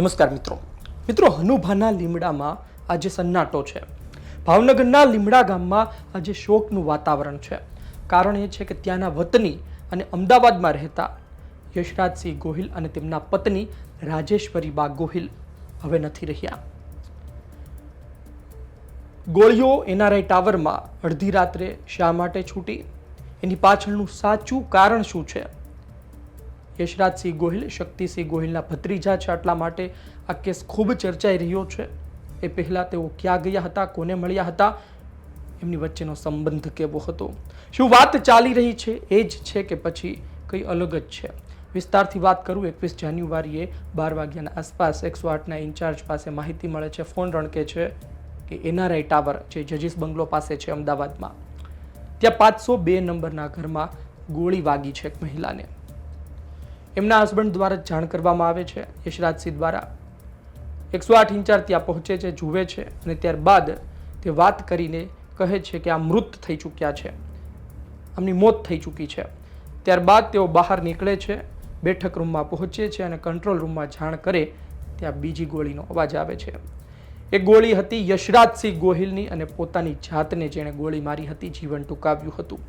નમસ્કાર મિત્રો. મિત્રો, હનુભાના લીમડામાં આજે સન્નાટો છે. ભાવનગરના લીમડા ગામમાં આજે શોકનું વાતાવરણ છે. કારણ એ છે કે ત્યાંના વતની અને અમદાવાદમાં રહેતા યશરાજસિંહ ગોહિલ અને તેમના પત્ની રાજેશ્વરી બા ગોહિલ હવે નથી રહ્યા. ગોળીઓ એનઆરઆઈ ટાવરમાં અડધી રાત્રે શા માટે છૂટી? એની પાછળનું સાચું કારણ શું છે? યશરાજસિંહ ગોહિલ, શક્તિસિંહ ગોહિલના ભત્રીજા છે. એટલા માટે આ કેસ ખૂબ ચર્ચાઈ રહ્યો છે. એ પહેલાં તેઓ ક્યાં ગયા હતા, કોને મળ્યા હતા, એમની વચ્ચેનો સંબંધ કેવો હતો? શું વાત ચાલી રહી છે? એ જ છે કે પછી કંઈ અલગ જ છે. વિસ્તારથી વાત કરું, એકવીસ જાન્યુઆરીએ બાર વાગ્યાના આસપાસ એકસો આઠના ઇન્ચાર્જ પાસે માહિતી મળે છે. ફોન રણકે છે કે એનઆરઆઈ ટાવર, જે જજીસ બંગલો પાસે છે અમદાવાદમાં, ત્યાં પાંચસો બે નંબરના ઘરમાં ગોળી વાગી છે એક મહિલાને. એમના હસબન્ડ દ્વારા જાણ કરવામાં આવે છે. યશરાજસિંહ દ્વારા એકસો આઠ ઇન્ચાર્જ ત્યાં પહોંચે છે, જુએ છે અને ત્યારબાદ તે વાત કરીને કહે છે કે આ મૃત થઈ ચૂક્યા છે. આમની મોત થઈ ચૂકી છે. ત્યારબાદ તેઓ બહાર નીકળે છે, બેઠક રૂમમાં પહોંચે છે અને કંટ્રોલ રૂમમાં જાણ કરે ત્યાં બીજી ગોળીનો અવાજ આવે છે. એ ગોળી હતી યશરાજસિંહ ગોહિલની અને પોતાની જાતને જેણે ગોળી મારી હતી, જીવન ટૂંકાવ્યું હતું.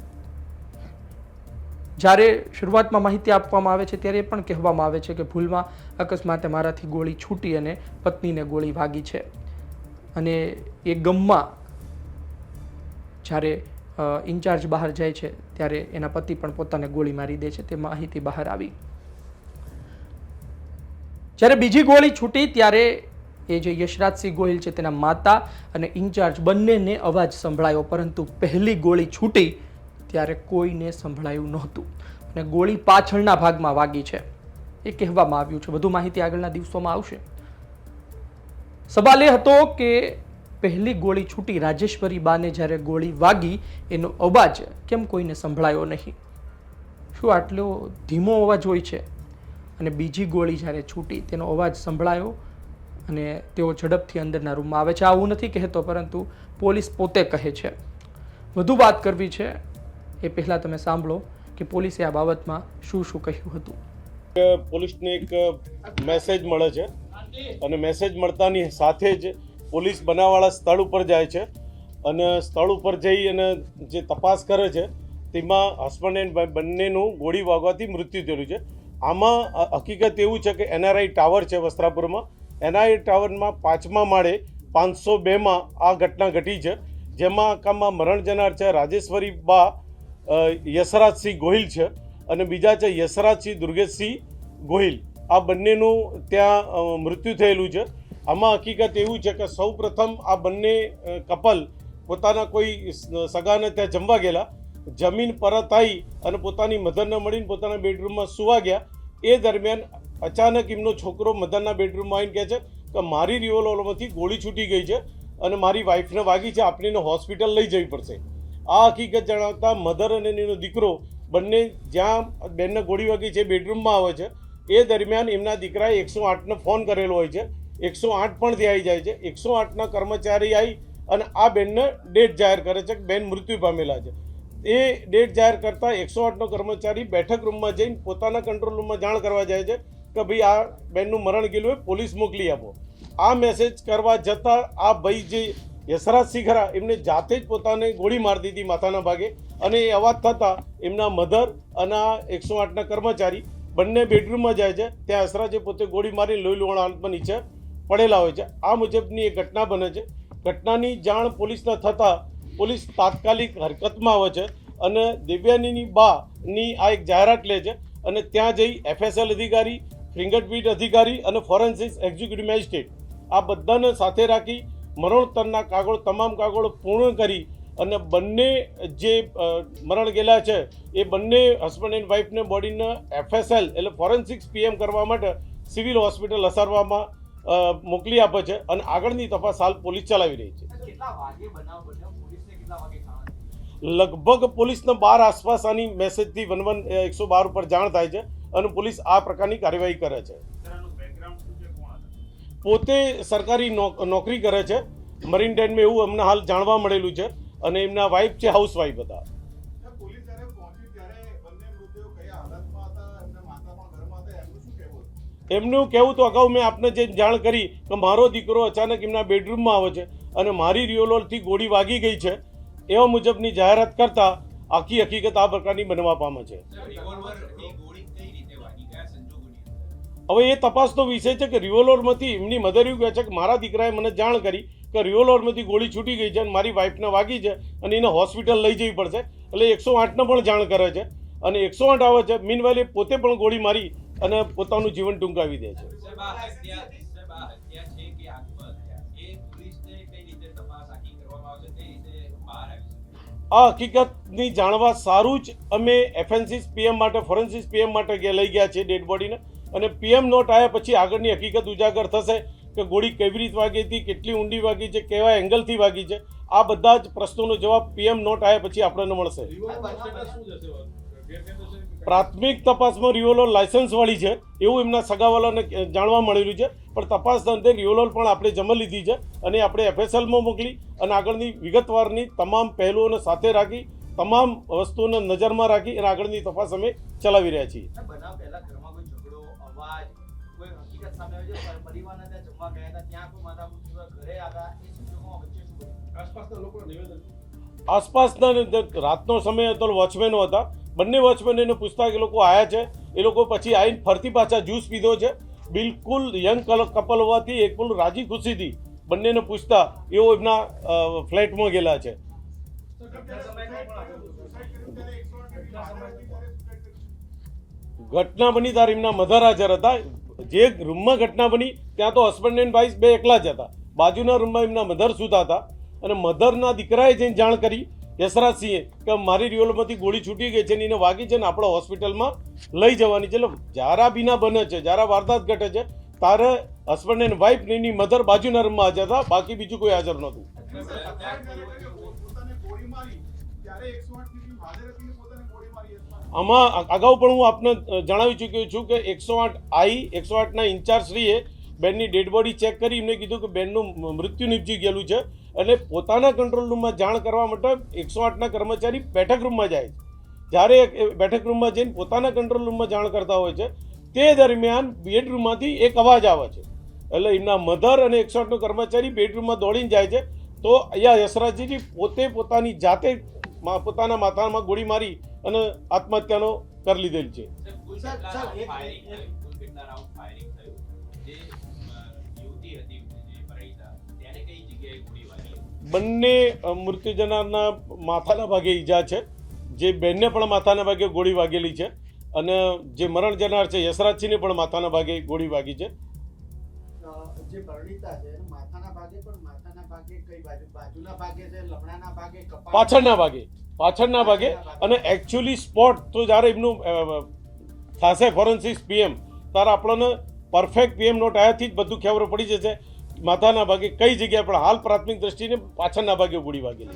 જ્યારે શરૂઆતમાં માહિતી આપવામાં આવે છે, ત્યારે એ પણ કહેવામાં આવે છે કે ભૂલમાં અકસ્માતે મારાથી ગોળી છૂટી અને પત્નીને ગોળી વાગી છે. અને એ ગમમાં જ્યારે ઇન્ચાર્જ બહાર જાય છે, ત્યારે એના પતિ પણ પોતાને ગોળી મારી દે છે, તે માહિતી બહાર આવી. જ્યારે બીજી ગોળી છૂટી, ત્યારે એ જે યશરાજસિંહ ગોહિલ છે, તેના માતા અને ઇન્ચાર્જ બંનેને અવાજ સંભળાયો, પરંતુ પહેલી ગોળી છૂટી ત્યારે કોઈને સંભળાયું નહોતું. અને ગોળી પાછળના ભાગમાં વાગી છે. એ કહેવામાં આવ્યું છે. વધુ માહિતી આગળના દિવસોમાં આવશે. સવાલ એ હતો કે પહેલી ગોળી છૂટી રાજેશ્વરી બાને જ્યારે ગોળી વાગી, એનો અવાજ કેમ કોઈને સંભળાયો નહીં? શું આટલો ધીમો અવાજ હોય છે? અને બીજી ગોળી જ્યારે છૂટી, તેનો અવાજ સંભળાયો અને તેઓ ઝડપથી અંદરના રૂમમાં આવે છે. આવું નથી કહેતો, પરંતુ પોલીસ પોતે કહે છે. વધુ વાત કરવી છે એ પહેલાં તમે સાંભળો કે પોલીસે આ બાબતમાં શું શું કહ્યું હતું. પોલીસને એક મેસેજ મળે છે અને મેસેજ મળતાની સાથે જ પોલીસ બનાવવાળા સ્થળ ઉપર જાય છે અને સ્થળ ઉપર જઈ અને જે તપાસ કરે છે તેમાં હસબન્ડ એન્ડ બંનેનું ગોળી વાગવાથી મૃત્યુ થયેલું છે. આમાં હકીકત એવું છે કે એનઆરઆઈ ટાવર છે વસ્ત્રાપુરમાં. એનઆરઆઈ ટાવરમાં પાંચમા માળે પાંચસો બેમાં આ ઘટના ઘટી છે. જેમાં આખામાં મરણ જનાર છે રાજેશ્વરી બા યશરાજસિંહ ગોહિલ છે અને બીજા છે યશરાજસિંહ દુર્ગેશસિંહ ગોહિલ. આ બંનેનું ત્યાં મૃત્યુ થયેલું છે. આમાં હકીકત એવું છે કે સૌ પ્રથમ આ બંને કપલ પોતાના કોઈ સગાને ત્યાં જમવા ગયેલા. જમીન પરત આવી અને પોતાની મધરને મળીને પોતાના બેડરૂમમાં સુવા ગયા. એ દરમિયાન અચાનક એમનો છોકરો મધરના બેડરૂમમાં આવીને કહે છે કે મારી રિવોલ્વરમાંથી ગોળી છૂટી ગઈ છે અને મારી વાઈફને વાગી છે આપણીને હોસ્પિટલ લઈ જવી પડશે. આ હકીકત જણાવતા મધર અને એનો દીકરો બંને જ્યાં બેનને ગોળી વાગી છે, બેડરૂમમાં આવે છે, એ દરમિયાન એમના દીકરાએ એકસો આઠને ફોન કરેલો હોય છે. એકસો આઠ પણ ત્યાં આવી જાય છે. એકસો આઠના કર્મચારી આવી અને આ બેનને ડેટ જાહેર કરે છે કે બેન મૃત્યુ પામેલા છે. એ ડેટ જાહેર કરતાં એકસો આઠનો કર્મચારી બેઠક રૂમમાં જઈને પોતાના કંટ્રોલ રૂમમાં જાણ કરવા જાય છે કે ભાઈ આ બેનનું મરણ ગયેલું હોય, પોલીસ મોકલી આપો. આ મેસેજ કરવા જતાં આ ભાઈ જે યશરાજ શિખરા એમને જાતે જ પોતાને ગોળી મારી દીધી માથાના ભાગે અને એ અવાજ થતાં એમના મધર અને એકસો આઠના કર્મચારી બંને બેડરૂમમાં જાય છે. ત્યાં યશરાજે પોતે ગોળી મારી લોહી લુહાણ હાલતમાં નીચે પડેલા હોય છે. આ મુજબની એક ઘટના બને છે. ઘટનાની જાણ પોલીસને થતાં પોલીસ તાત્કાલિક હરકતમાં આવે છે અને દિવ્યાનીની બાની આ એક જાહેરાત લે છે અને ત્યાં જઈ એફએસએલ અધિકારી, ફિંગરપ્રિન્ટ અધિકારી અને ફોરેન્સિક એક્ઝિક્યુટિવ મેજિસ્ટ્રેટ આ બધાને સાથે રાખી મરણોત્તરના કાગળ તમામ કાગળો પૂર્ણ કરી અને બંને જે મરણ ગયેલા છે એ બંને હસબન્ડ એન્ડ વાઈફને બોડીને એફએસએલ એટલે ફોરેન્સિક્સ પીએમ કરવા માટે સિવિલ હોસ્પિટલ અસારવામાં મોકલી આપે છે અને આગળની તપાસ હાલ પોલીસ ચલાવી રહી છે. લગભગ પોલીસને બાર આસપાસ આની મેસેજથી વન વન એકસો બાર ઉપર જાણ થાય છે અને પોલીસ આ પ્રકારની કાર્યવાહી કરે છે. પોતે સરકારી નોક- નોકરી કરે છે. મરીન ટાઈમમાં એવું અમને હાલ જાણવા મળેલું છે અને એમના વાઈફ છે હાઉસ વાઇફ હતા પોલીસ જ્યારે પહોંચી ત્યારે બંને મૃતદેહો કયા હાલતમાં હતા? એમના માતા પણ ઘરમાં હતા. એમનું કહેવું એમનું કહેવું તો અગાઉ મેં આપને જે જાણ કરી કે મારો દીકરો અચાનક એમના બેડરૂમમાં આવે છે અને મારી રિયોલોલથી ગોળી વાગી ગઈ છે એવા મુજબની જાહેરાત કરતા આખી હકીકત આ પ્રકારની બનવા પામે છે. હવે એ તપાસનો વિષય છે કે રિવોલ્વરમાંથી એમની મધર એવું કહે છે કે મારા દીકરાએ મને જાણ કરી કે રિવોલ્વરમાંથી ગોળી છૂટી ગઈ છે અને મારી વાઈફને વાગી છે અને એને હોસ્પિટલ લઈ જવી પડશે. એટલે એકસો આઠને પણ જાણ કરે છે અને એકસો આઠ આવે છે. મીનવાઇલ એ પોતે પણ ગોળી મારી અને પોતાનું જીવન ટૂંકાવી દે છે. આ છે હકીકતની જાણવા સારું જ અમે એફએનસીસ પીએમ માટે ફોરેન્સિસ પીએમ માટે લઈ ગયા છીએ ડેડ બોડીને. અને પીએમ નોટ આવ્યા પછી આગળની હકીકત ઉજાગર થશે કે ગોળી કેવી રીત વાગી હતી, કેટલી ઊંડી વાગી છે, કેવા એંગલથી વાગી છે, આ બધા જ પ્રશ્નોનો જવાબ પીએમ નોટ આવ્યા પછી આપણને મળશે. પ્રાથમિક તપાસમાં રિવોલ્વર લાયસન્સ વાળી છે, એવું એમના સગાવાલાને જાણવા મળેલું છે, પણ તપાસ અંતે રિવોલ્વર પણ આપણે જમા લીધી છે અને આપણે એફએસએલમાં મોકલી અને આગળની વિગતવારની તમામ પહેલુઓને સાથે રાખી, તમામ વસ્તુઓને નજરમાં રાખી અને આગળની તપાસ અમે ચલાવી રહ્યા છીએ. આસપાસના લોકો નિવેદન? આસપાસના જે રાતનો સમય હતો વોચમેનો હતા. બંને વોચમેન એને પૂછતા કે એ લોકો આવ્યા છે? એ લોકો પછી આવીને ફરતી પાછા જ્યુસ પીધો છે. બિલકુલ યંગ કપલ હોવાથી એક પણ રાજી ખુશીથી બંનેને પૂછતા એઓ એમના ફ્લેટમાં ગયેલા છે? ઘટના બની ત્યારે એમના મધર હાજર હતા. જે રૂમમાં ઘટના બની, ત્યાં તો હસબન્ડ એન્ડ વાઇફ બે એકલા જ હતા. બાજુના રૂમમાં એમના મધર સૂતા હતા. અને મધરના દીકરાએ જઈને જાણ કરી યશરાજસિંહે કે મારી રિયોલમાંથી ગોળી છૂટી ગઈ છે ને એને વાગી છે ને આપણે હોસ્પિટલમાં લઈ જવાની છે. એટલે જ્યારે બીના બને છે જ્યારે આ વારદાત ઘટે છે. તારે હસબન્ડ એન્ડ વાઇફ ને એની મધર બાજુના રૂમમાં હાજર હતા, બાકી બીજું કોઈ હાજર નહોતું. આમાં અગાઉ પણ હું આપને જણાવી ચૂક્યો છું કે એકસો આઠ આઈ, એકસો આઠના ઇન્ચાર્જશ્રીએ બેનની ડેડ બોડી ચેક કરી, એમને કીધું કે બેનનું મૃત્યુ નીપજી ગયેલું છે એટલે પોતાના કંટ્રોલ રૂમમાં જાણ કરવા માટે એકસો આઠના કર્મચારી બેઠક રૂમમાં જાય છે. જ્યારે બેઠક રૂમમાં જઈને પોતાના કંટ્રોલ રૂમમાં જાણ કરતા હોય છે, તે દરમિયાન બેડરૂમમાંથી એક અવાજ આવે છે. એટલે એમના મધર અને એકસો આઠનો કર્મચારી બેડરૂમમાં દોડીને જાય છે. તો અહીંયા યશરાજજી પોતે પોતાની જાતે પોતાના માથામાં ગોળી મારી અને આત્મહત્યાનો કરી લીધેલ છે? બંને મૃત્યુ જનારના માથાના ભાગે ઈજા છે. જે બેનને પણ માથાના ભાગે ગોળી વાગેલી છે અને જે મરણ જનાર છે યશરાજસિંહને પણ માથાના ભાગે ગોળી વાગી છે. જે પરણિતા છે માથાના ભાગે પણ માથાના ભાગે કઈ બાજુ? બાજુના ભાગે છે લમણાના ભાગે પાછળના ભાગે. પાછળના ભાગે અને એકચ્યુઅલી સ્પોટ તો જ્યારે એમનું થશે ફોરેન્સિસ પીએમ ત્યારે આપણને પરફેક્ટ પીએમ નોટ આવ્યાથી જ બધું ખબર પડી જશે. માથાના ભાગે કઈ જગ્યાએ પણ હાલ પ્રાથમિક દ્રષ્ટિને પાછળના ભાગે ગોળી વાગેલી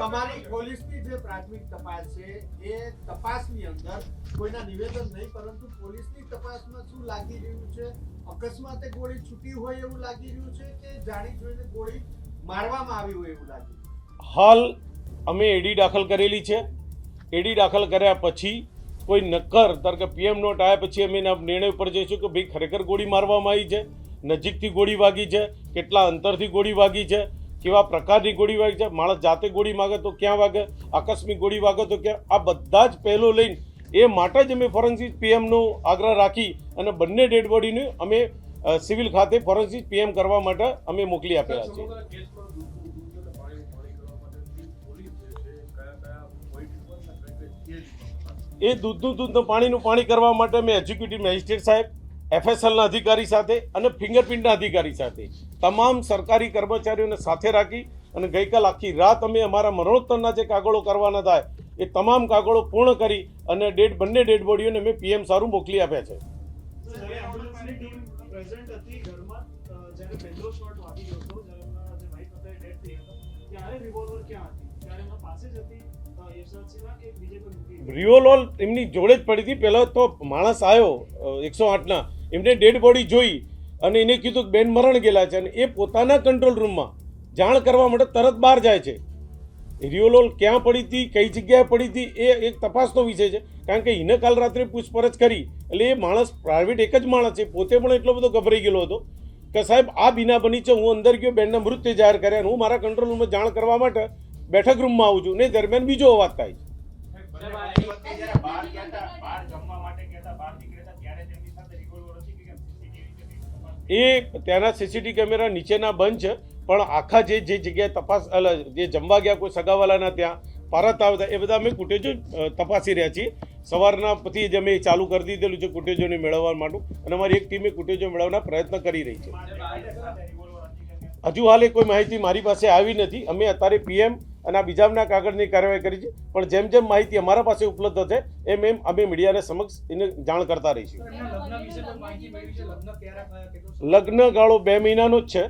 તમારી પોલીસની જે પ્રાથમિક તપાસ છે એ તપાસની અંદર કોઈના નિવેદન નહીં પરંતુ પોલીસની તપાસમાં શું લાગી રહ્યું છે? અકસ્માતે ગોળી છૂટી હોય એવું લાગી રહ્યું છે કે જાણી જોઈને ગોળી મારવામાં આવી હોય એવું લાગી હાલ અમે એડી દાખલ કરેલી છે. એડી દાખલ કર્યા પછી કોઈ નક્કર ધારો કે પીએમ નોટ આવ્યા પછી અમે એના નિર્ણય ઉપર જઈશું કે ભાઈ ખરેખર ગોળી મારવામાં આવી છે, નજીકથી ગોળી વાગી છે, કેટલા અંતરથી ગોળી વાગી છે, કેવા પ્રકારની ગોળી વાગી છે, માણસ જાતે ગોળી માગે તો ક્યાં વાગે, આકસ્મિક ગોળી વાગે તો ક્યાં, આ બધા જ પહેલો લઈને એ માટે જ અમે ફોરેન્સિક પીએમનો આગ્રહ રાખી અને બંને ડેડ બોડીને અમે સિવિલ ખાતે ફોરેન્સિક પીએમ કરવા માટે અમે મોકલી આપેલા છે એ દૂધનું દૂધનું પાણીનું પાણી કરવા માટે મેં એક્ઝિક્યુટિવ મેજિસ્ટ્રેટ સાહેબ એફએસએલના અધિકારી સાથે અને ફિંગરપ્રિન્ટના અધિકારી સાથે તમામ સરકારી કર્મચારીઓને સાથે રાખી અને ગઈકાલ આખી રાત અમે અમારા મરણોત્તરના જે કાગળો કરવાના થાય, એ તમામ કાગળો પૂર્ણ કરી અને ડેડ, બંને ડેડ બોડીઓને મેં પીએમ સારું મોકલી આપ્યા છે. રિયોલોલ એમની જોડે જ પડી હતી. પહેલાં તો માણસ આવ્યો એકસો આઠના. એમને ડેડ બોડી જોઈ અને એને કીધું કે બેન મરણ ગયેલા છે અને એ પોતાના કંટ્રોલ રૂમમાં જાણ કરવા માટે તરત બહાર જાય છે. રિયોલોલ ક્યાં પડી હતી, કઈ જગ્યાએ પડી હતી, એ એક તપાસનો વિષય છે. કારણ કે એને કાલ રાત્રે પૂછપરછ કરી. એટલે એ માણસ પ્રાઇવેટ એક જ માણસ છે. પોતે પણ એટલો બધો ગભરાઈ ગયેલો હતો કે સાહેબ, આ બીના બની છે. હું અંદર ગયો, બેનના મૃત્યુ જાહેર કર્યા હું મારા કંટ્રોલ રૂમમાં જાણ કરવા માટે બેઠક રૂમમાં આવું છું. ને દરમિયાન બીજો અવાજ થાય છે? એ ત્યાંના સીસીટીવી કેમેરા નીચેના બંધ છે. પણ આખા જે જે જગ્યાએ તપાસ જે જમવા ગયા કોઈ સગાવાલાના ત્યાં, પરત આવતા એ બધા અમે કુટેજો તપાસી રહ્યા છીએ. સવારના પછી જ અમે ચાલુ કરી દીધેલું છે કુટેજોને મેળવવા માટે. અને અમારી એક ટીમે કુટેજો મેળવવાના પ્રયત્ન કરી રહી છે. હજુ હાલ હાલે કોઈ માહિતી મારી પાસે આવી નથી. અમે અત્યારે પીએમ અને આ બીજાના કાગળની કાર્યવાહી કરી છે. પણ જેમ જેમ માહિતી અમારા પાસે ઉપલબ્ધ છે એમ એમ અમે મીડિયાને સમક્ષ એને જાણ કરતા રહીશું. લગ્ન ગાળો બે મહિનાનો જ છે.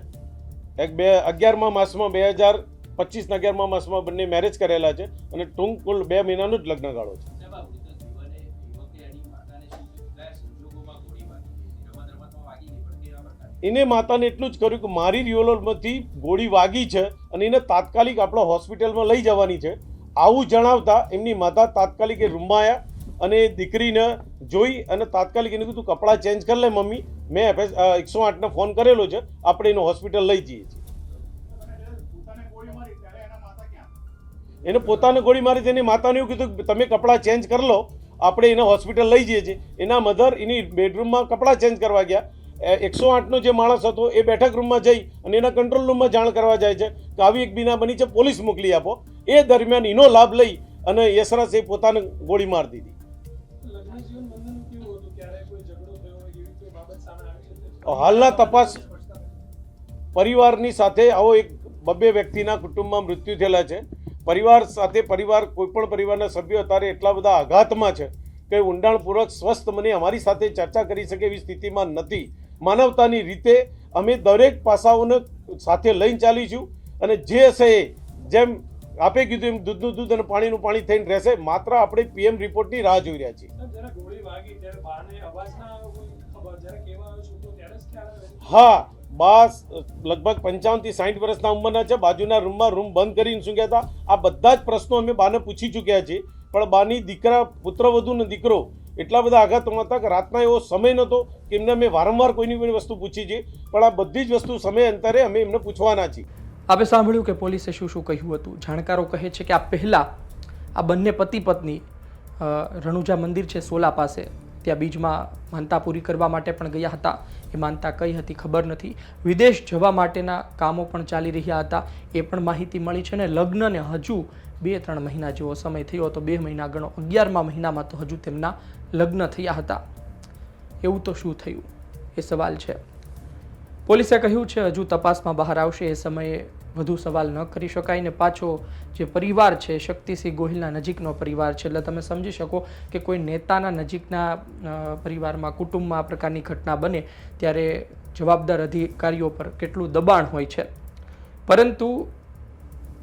એક બે અગિયારમા માસમાં બે હજાર પચીસના અગિયારમા માસમાં બંને મેરેજ કરેલા છે અને ટૂંક કુલ બે મહિનાનો જ લગ્ન ગાળો છે. એને માતાને એટલું જ કર્યું કે મારી રિયોલરમાંથી ગોળી વાગી છે અને એને તાત્કાલિક આપણે હોસ્પિટલમાં લઈ જવાની છે. આવું જણાવતા એમની માતા તાત્કાલિક એ રૂમમાં આવ્યા અને દીકરીને જોઈ અને તાત્કાલિક એને કીધું, કપડાં ચેન્જ કરી લે મમ્મી. મેં એકસો આઠને ફોન કરેલો છે. આપણે એને હોસ્પિટલ લઈ જઈએ છીએ. એને પોતાને ગોળી મારી તેની માતાને એવું કીધું કે, તમે કપડાં ચેન્જ કરી લો. આપણે એને હોસ્પિટલ લઈ જઈએ છીએ. એના મધર એની બેડરૂમમાં કપડાં ચેન્જ કરવા ગયા. એકસો આઠનો જે માણસ હતો એ બેઠક રૂમમાં જઈ અને એના કંટ્રોલ રૂમમાં જાણ કરવા જાય છે કે આવી એક બીના બની છે, પોલીસ મોકલી આપો. એ દરમિયાન એનો લાભ લઈ અને યશરાજ એ પોતાને ગોળી મારી દીધી. હાલના તપાસ પરિવારની સાથે આવો એક બબ્બે વ્યક્તિના કુટુંબમાં મૃત્યુ થયેલા છે. પરિવાર સાથે પરિવાર કોઈપણ પરિવારના સભ્યો અત્યારે એટલા બધા આઘાતમાં છે કે ઊંડાણપૂર્વક સ્વસ્થ મને અમારી સાથે ચર્ચા કરી શકે એવી સ્થિતિમાં નથી. માનવતાની રીતે અમે દરેક પાસાઓને સાથે લઈને ચાલીશું અને જે હશે એ જેમ આપે કીધું એમ દૂધનું દૂધ અને પાણીનું પાણી થઈને રહેશે માત્ર આપણે પીએમ રિપોર્ટની રાહ જોઈ રહ્યા છીએ. હા બાસ લગભગ પંચાવનથી સાઠ વર્ષના ઉંમરના છે બાજુના રૂમમાં રૂમ બંધ કરીને શું કહેતા? આ બધા જ પ્રશ્નો અમે બાને પૂછી ચૂક્યા છીએ પણ બાની દીકરા પુત્રવધુ ને દીકરો એટલા બધા આઘાતમાં હતા કે રાતના એવો સમય નહોતો કે એમને અમે વારંવાર કોઈની કોઈ વસ્તુ પૂછી છે. પણ આ બધી જ વસ્તુ સમય અંતરે અમે એમને પૂછવાના છીએ. આપે સાંભળ્યું કે પોલીસે શું શું કહ્યું હતું? જાણકારો કહે છે કે આ પહેલાં આ બંને પતિ પત્ની રણુજા મંદિર છે સોલા પાસે. ત્યાં બીજમાં માનતા પૂરી કરવા માટે પણ ગયા હતા. એ માનતા કઈ હતી ખબર નથી. વિદેશ જવા માટેના કામો પણ ચાલી રહ્યા હતા. એ પણ માહિતી મળી છે ને લગ્નને હજુ બે ત્રણ મહિના જેવો સમય થયો હતો. બે મહિના ગણો અગિયારમા મહિનામાં તો હજુ તેમના લગ્ન થયા હતા. એવું તો શું થયું? એ સવાલ છે. પોલીસે કહ્યું છે, હજુ તપાસમાં બહાર આવશે. એ સમયે વધુ સવાલ ન કરી શકાય ને પાછો જે પરિવાર છે, શક્તિસિંહ ગોહિલના નજીકનો પરિવાર છે. એટલે તમે સમજી શકો કે કોઈ નેતાના નજીકના પરિવારમાં, કુટુંબમાં આ પ્રકારની ઘટના બને ત્યારે જવાબદાર અધિકારીઓ પર કેટલું દબાણ હોય છે. પરંતુ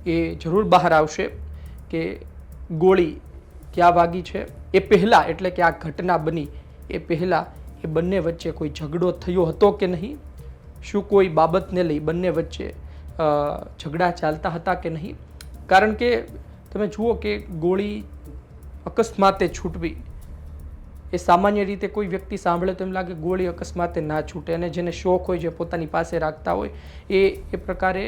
એ જરૂર બહાર આવશે કે ગોળી ક્યાં વાગી છે? એ પહેલાં એટલે કે આ ઘટના બની, એ પહેલાં એ બંને વચ્ચે કોઈ ઝઘડો થયો હતો કે નહીં? શું કોઈ બાબતને લઈ બંને વચ્ચે ઝઘડા ચાલતા હતા કે નહીં? કારણ કે તમે જુઓ કે ગોળી અકસ્માતે છૂટવી, એ સામાન્ય રીતે કોઈ વ્યક્તિ સાંભળે તો એમ લાગે ગોળી અકસ્માતે ના છૂટે અને જેને શોખ હોય, જે પોતાની પાસે રાખતા હોય, એ એ પ્રકારે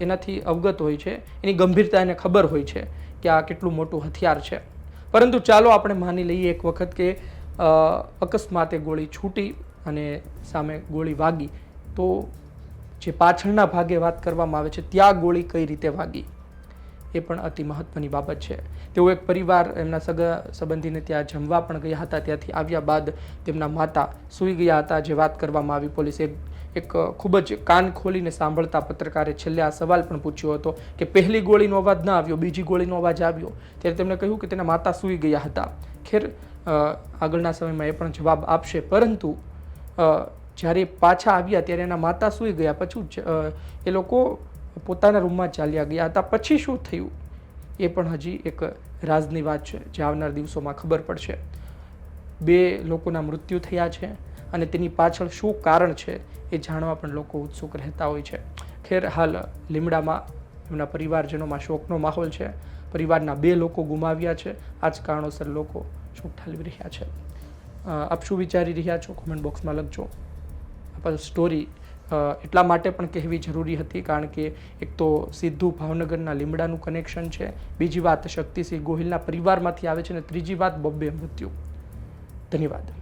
એનાથી અવગત હોય છે. એની ગંભીરતા એને ખબર હોય છે કે આ કેટલું મોટું હથિયાર છે. પરંતુ ચાલો આપણે માની લઈએ એક વખત કે અકસ્માતે ગોળી છૂટી અને સામે ગોળી વાગી. તો જે પાછળના ભાગે વાત કરવામાં આવે છે, ત્યાં ગોળી કઈ રીતે વાગી? એ પણ અતિ મહત્વની બાબત છે. તેઓ એક પરિવાર, એમના સગા સંબંધીને ત્યાં જમવા પણ ગયા હતા. ત્યાંથી આવ્યા બાદ તેમના માતા સૂઈ ગયા હતા. જે વાત કરવામાં આવી, પોલીસે એક ખૂબ જ કાન ખોલીને સાંભળતા પત્રકારે છેલ્લે આ સવાલ પણ પૂછ્યો હતો કે પહેલી ગોળીનો અવાજ ના આવ્યો, બીજી ગોળીનો અવાજ આવ્યો. ત્યારે તેમણે કહ્યું કે તેના માતા સૂઈ ગયા હતા. ખેર આગળના સમયમાં એ પણ જવાબ આપશે. પરંતુ જ્યારે પાછા આવ્યા ત્યારે એના માતા સૂઈ ગયા. પછી એ લોકો પોતાના રૂમમાં ચાલ્યા ગયા હતા. પછી શું થયું? એ પણ હજી એક રાજની વાત છે. જે આવનાર દિવસોમાં ખબર પડશે. બે લોકોના મૃત્યુ થયા છે. અને તેની પાછળ શું કારણ છે એ જાણવા પણ લોકો ઉત્સુક રહેતા હોય છે. ખેર હાલ લીમડામાં એમના પરિવારજનોમાં શોકનો માહોલ છે. પરિવારના બે લોકો ગુમાવ્યા છે. આ જ કારણોસર લોકો શોક ઠાલવી રહ્યા છે. આપ શું વિચારી રહ્યા છો? કોમેન્ટ બોક્સમાં લખજો. આ સ્ટોરી એટલા માટે પણ કહેવી જરૂરી હતી કારણ કે એક તો સીધું ભાવનગરના લીમડાનું કનેક્શન છે. બીજી વાત શક્તિસિંહ ગોહિલના પરિવારમાંથી આવે છે અને ત્રીજી વાત બબ્બે મૃત્યુ. ધન્યવાદ.